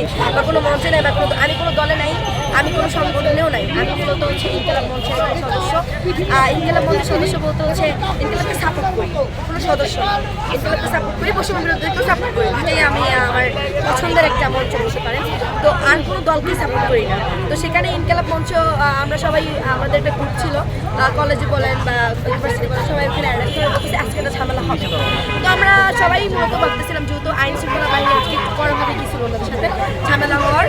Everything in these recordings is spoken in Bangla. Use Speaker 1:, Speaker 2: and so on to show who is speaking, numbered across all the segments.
Speaker 1: নাই বা কোনো মঞ্চে নাই বা কোনো আমি কোনো দলে নাই আমি কোনো সংগঠনেও নাই। আমি মূলত হচ্ছে ইনকেলাব মঞ্চের সদস্য। আহ, ইনকেলাব মঞ্চের সদস্য বলতে হচ্ছে ইনকেলাবকে সাপোর্ট করি কোনো সদস্য। ইনকেলাবকে সাপোর্ট করি পশ্চিমবঙ্গ বিরোধীকেও সাপোর্ট করি। এটাই আমি আমার পছন্দের একটা মঞ্চ বলতে পারেন তো আর কোনো দলকেই সাপোর্ট করি না। তো সেখানে ইনকেলাব মঞ্চ আমরা সবাই আমাদের একটা গ্রুপ ছিল। কলেজে বলেন বা ইউনিভার্সিটি বলেন সবাই ওখানে আজকে একটা ঝামেলা হবে। সবাই মূলত ভাবতেছিলাম যেহেতু আইন শৃঙ্খলা বাহিনী আজকে করা হবে কিছু ওনাদের সাথে। ঝামেলা হওয়ার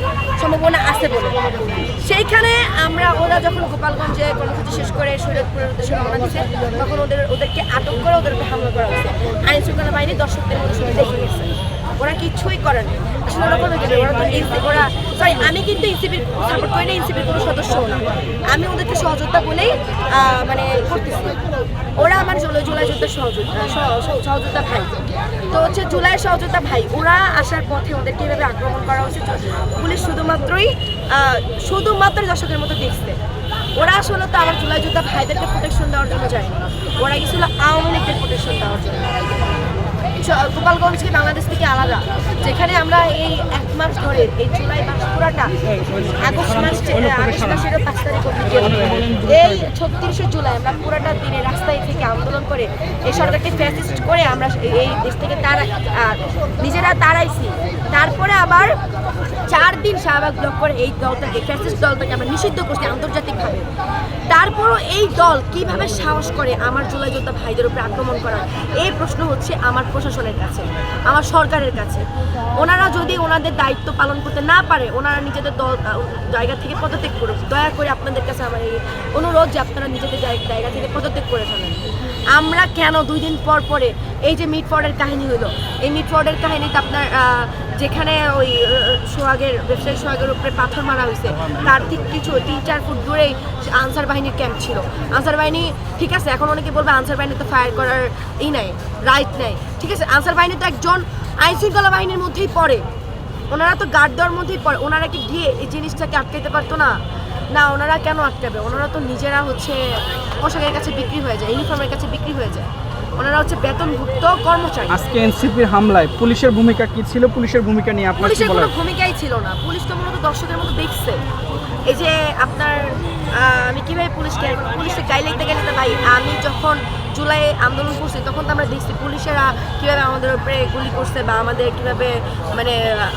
Speaker 1: সম্ভাবনা আছে বলে। সেইখানে আমরা, ওরা যখন গোপালগঞ্জে কর্মসূচি শেষ করে শরীয়তপুরের উদ্দেশ্যে রওনা দিচ্ছে তখন ওদের, ওদেরকে আটক করে ওদেরকে হামলা করা হয়েছে। আইন শৃঙ্খলা বাহিনী দর্শকদের মধ্যে শুনে দেখে গেছে ওরা কিছুই করেনি আসলে ওরা কোনো কিছু ওরা তো ওরা সরি আমি কিন্তু এনসিপির সাপোর্ট করি না এনসিপির কোনো সদস্যও না। আমি ওদেরকে সহযোগিতা বলেই মানে করতেছি। ওরা আমার জুলাই জুলাই যুদ্ধের সহযোগিতা সহ- সহ- সহযোগিতা ভাই। তো হচ্ছে জুলাই সহযোগিতা ভাই, ওরা আসার পথে ওদেরকে এভাবে আক্রমণ করা হয়েছে। পুলিশ শুধুমাত্রই আহ, শুধুমাত্র দর্শকের মতো দেখছে ওরা আসলে তো আমার জুলাই যোদ্ধা ভাইদেরকে প্রোটেকশন দেওয়ার জন্য যায়নি ওরা গেছিল আওয়ামী লীগের প্রোটেকশন দেওয়ার জন্য। চ- গোপালগঞ্জ কি বাংলাদেশ থেকে আলাদা। যেখানে আমরা এই এক মাস ধরে এই জুলাই মাস পুরাটা আগস্ট মাস আগস্ট মাসের পাঁচ তারিখ এই ছত্রিশে জুলাই আমরা পুরাটা দিনে রাস্তায় থেকে আন্দোলন করে এই সরকারকে ফ্যাসিস্ট করে আমরা এই- এই দেশ থেকে তারা নিজেরা তাড়াইছি তারপরে আবার চার দিন শাহবাগ ব্লক করে এই দলটাকে ফ্যাসিস্ট দলটাকে আমরা নিষিদ্ধ করছি আন্তর্জাতিকভাবে। তারপরও এই দল কীভাবে সাহস করে আমার জুলাই যোদ্ধা ভাইদের উপরে আক্রমণ করার এই প্রশ্ন হচ্ছে আমার প্রশাসনের কাছে, আমার সরকারের কাছে। ওনারা যদি ওনাদের দায়িত্ব পালন করতে না পারে, ওনারা নিজেদের দল জায়গা থেকে পদত্যাগ করুক। দয়া করে আপনাদের কাছে আমার এই অনুরোধ যে আপনারা নিজেদের জায়গা- থেকে পদত্যাগ করে ফেলেন। আমরা কেন দুই দিন পর পরে এই যে মিটফর্ডের কাহিনী হলো, এই মিটফর্ডের কাহিনীতে আপনার যেখানে ওই সোহাগের, ব্যবসায়ী সোহাগের উপরে পাথর মারা হয়েছে, তার ঠিক কিছু তিন, চার ফুট দূরেই আনসার বাহিনীর ক্যাম্প ছিল। আনসার বাহিনী, ঠিক আছে, এখন অনেকে বলবে আনসার বাহিনী তো ফায়ার করার ই নাই রাইট নাই। ঠিক আছে, আনসার বাহিনী তো একজন আইন শৃঙ্খলা বাহিনীর মধ্যেই পড়ে। ওনারা তো গার্ড দেওয়ার মধ্যেই পড়ে। ওনারা কি গিয়ে এই জিনিসটাকে আটকাইতে পারতো না? না ওনারা কেন আটকাবে? ওনারা তো নিজেরা হচ্ছে পোশাকের কাছে বিক্রি হয়ে যায় ইউনিফর্মের কাছে বিক্রি হয়ে যায়। ওনারা হচ্ছে বেতনভুক্ত কর্মচারী।
Speaker 2: আজকে এনসিপির হামলায় পুলিশের ভূমিকা কি ছিল? পুলিশের ভূমিকা নিয়ে আপনার
Speaker 1: পুলিশের কোনো ভূমিকাই ছিল না। পুলিশ তো মূলত দর্শকের মতো দেখছে। এই যে আপনার আমি কীভাবে পুলিশকে পুলিশকে গাইলাইতে গেলে তো ভাই আমি যখন জুলাই আন্দোলন করছি তখন তো আমরা দেখছি পুলিশেরা কীভাবে আমাদের উপরে গুলি করছে বা আমাদের কীভাবে মানে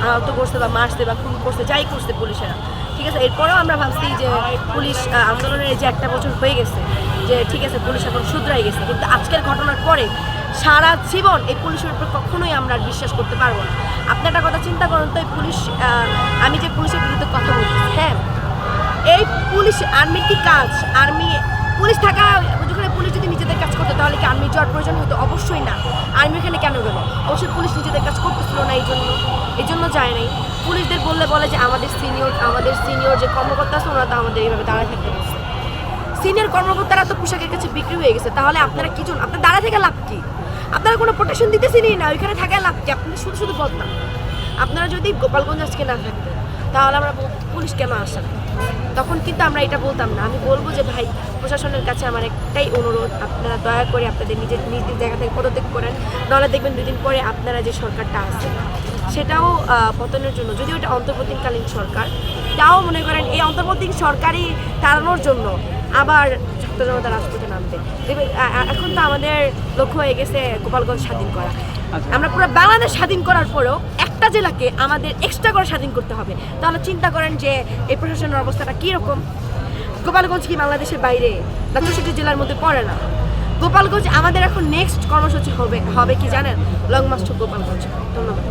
Speaker 1: আহত করছে বা মারছে বা খুন করছে যাই করছে পুলিশেরা। ঠিক আছে, এরপরেও আমরা ভাবছি যে পুলিশ আন্দোলনের যে একটা বছর হয়ে গেছে, যে ঠিক আছে, পুলিশ এখন শুধরাই গেছে, কিন্তু আজকের ঘটনার পরে সারা জীবন এই পুলিশের উপর কখনোই আমরা বিশ্বাস করতে পারব না। আপনি একটা কথা চিন্তা করুন তো, এই পুলিশ আমি যে পুলিশের বিরুদ্ধে কথা বলছি হ্যাঁ এই পুলিশ আর্মির কি কাজ? আর্মি, পুলিশ থাকা যদি নিজেদের কাজ করতো তাহলে কি আর্মি যাওয়ার প্রয়োজন হতো? অবশ্যই না। আর্মি এখানে কেন গেল অবশ্যই পুলিশ নিজেদের কাজ করতেছিল না এই জন্য। এই জন্য যায় নাই। পুলিশদের বললে বলে যে আমাদের সিনিয়র আমাদের সিনিয়র যে কর্মকর্তা আছে ওরা তো আমাদের এইভাবে দাঁড়ায় থাকতে বলছে সিনিয়র কর্মকর্তারা তো পোশাকের কাছে বিক্রি হয়ে গেছে। তাহলে আপনারা কি জন্য আপনার দাঁড়া থেকে লাভ কি? আপনারা কোনো প্রোটেকশন দিতেছেনই না। ওইখানে থাকায় লাভ কি? আপনারা শুধু শুধু বদনাম। আপনারা যদি গোপালগঞ্জ আজকে না থাকতেন তাহলে আমরা পুলিশ কেন আসে তখন কিন্তু আমরা এটা বলতাম না। আমি বলব যে, ভাই, প্রশাসনের কাছে আমার একটাই অনুরোধ, আপনারা দয়া করে আপনাদের নিজের নিজ নিজ জায়গা থেকে পদত্যাগ করেন। নাহলে দেখবেন দুদিন পরে আপনারা যে সরকারটা আছে, সেটাও পতনের জন্য, যদিও এটা অন্তর্বর্তীকালীন সরকার, তাও মনে করেন এই অন্তর্বর্তী সরকারই তাড়ানোর জন্য আবার ছাত্র জনতা রাজপথে নামবে। এখন তো আমাদের লক্ষ্য হয়ে গেছে গোপালগঞ্জ স্বাধীন করা।
Speaker 2: আচ্ছা।
Speaker 1: আমরা পুরো বাংলাদেশ স্বাধীন করার পরেও একটা জেলাকে আমাদের এক্সট্রা করে স্বাধীন করতে হবে। তাহলে চিন্তা করেন যে এই প্রশাসনের অবস্থাটা কীরকম? গোপালগঞ্জ কি বাংলাদেশের বাইরে না চৌষট্টি জেলার মধ্যে পড়ে না? গোপালগঞ্জ আমাদের এখন নেক্সট কর্মসূচি হবে হবে কি জানেন? লং মাস্ট গোপালগঞ্জ। ধন্যবাদ।